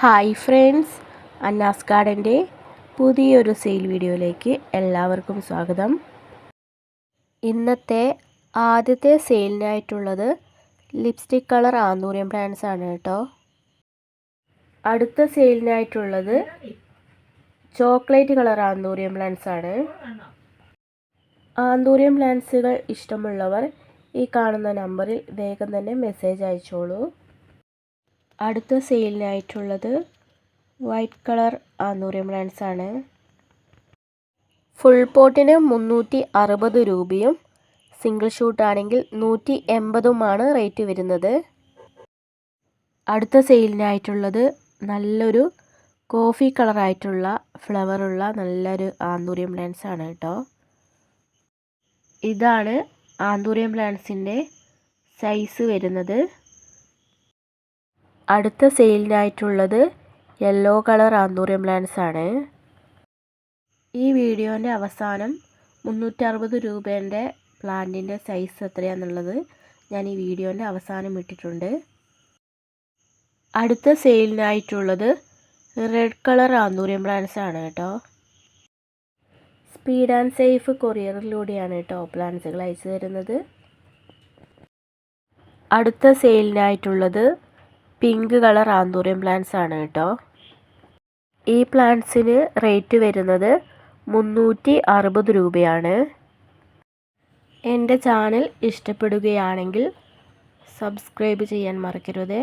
Hi friends അന്നാസ് ഗാർഡന്റെ പുതിയൊരു sale വീഡിയോയിലേക്ക് എല്ലാവർക്കും സ്വാഗതം. ഇന്നത്തെ ആദ്യത്തെ സെയിലിനായിട്ടുള്ളത് ലിപ്സ്റ്റിക് കളർ ആന്തൂറിയം പ്ലാന്റ്സ് ആണ് കേട്ടോ. അടുത്ത സെയിലിനായിട്ടുള്ളത് ചോക്ലേറ്റ് കളർ ആന്തൂറിയം പ്ലാന്റ്സ് ആണ്. ആന്തൂറിയം പ്ലാന്റ്സുകൾ ഇഷ്ടമുള്ളവർ ഈ കാണുന്ന നമ്പറിൽ വേഗം തന്നെ മെസ്സേജ് അയച്ചോളൂ. അടുത്ത സെയിലിനായിട്ടുള്ളത് വൈറ്റ് കളർ ആന്തൂറിയം പ്ലാന്റ്സ് ആണ്. ഫുൾ പോട്ടിന് മുന്നൂറ്റി അറുപത് രൂപയും സിംഗിൾ ഷൂട്ട് ആണെങ്കിൽ നൂറ്റി എൺപതുമാണ് റേറ്റ് വരുന്നത്. അടുത്ത സെയിലിനായിട്ടുള്ളത് നല്ലൊരു കോഫി കളറായിട്ടുള്ള ഫ്ലവറുള്ള നല്ലൊരു ആന്തൂറിയം പ്ലാന്റ്സ് ആണ് കേട്ടോ. ഇതാണ് ആന്തൂറിയം പ്ലാന്റ്സിന്റെ സൈസ് വരുന്നത്. അടുത്ത സെയിലിനായിട്ടുള്ളത് യെല്ലോ കളർ ആന്തൂറിയം പ്ലാന്റ്സ് ആണ്. ഈ വീഡിയോന്റെ അവസാനം മുന്നൂറ്ററുപത് രൂപേന്റെ പ്ലാന്റിന്റെ സൈസ് എത്രയാണെന്നുള്ളത് ഞാൻ ഈ വീഡിയോന്റെ അവസാനം ഇട്ടിട്ടുണ്ട്. അടുത്ത സെയിലിനായിട്ടുള്ളത് റെഡ് കളർ ആന്തൂറിയം പ്ലാന്റ്സ് ആണ് കേട്ടോ. സ്പീഡ് ആൻഡ് സേഫ് കൊറിയറിലൂടെയാണ് കേട്ടോ പ്ലാന്റ്സുകൾ അയച്ചു തരുന്നത്. അടുത്ത സെയിലിനായിട്ടുള്ളത് പിങ്ക് കളർ ആന്തൂറിയം പ്ലാന്റ്സ് ആണ് കേട്ടോ. ഈ പ്ലാന്റ്സിന് റേറ്റ് വരുന്നത് മുന്നൂറ്റി അറുപത് രൂപയാണ്. എന്റെ ചാനൽ ഇഷ്ടപ്പെടുകയാണെങ്കിൽ സബ്സ്ക്രൈബ് ചെയ്യാൻ മറക്കരുതേ.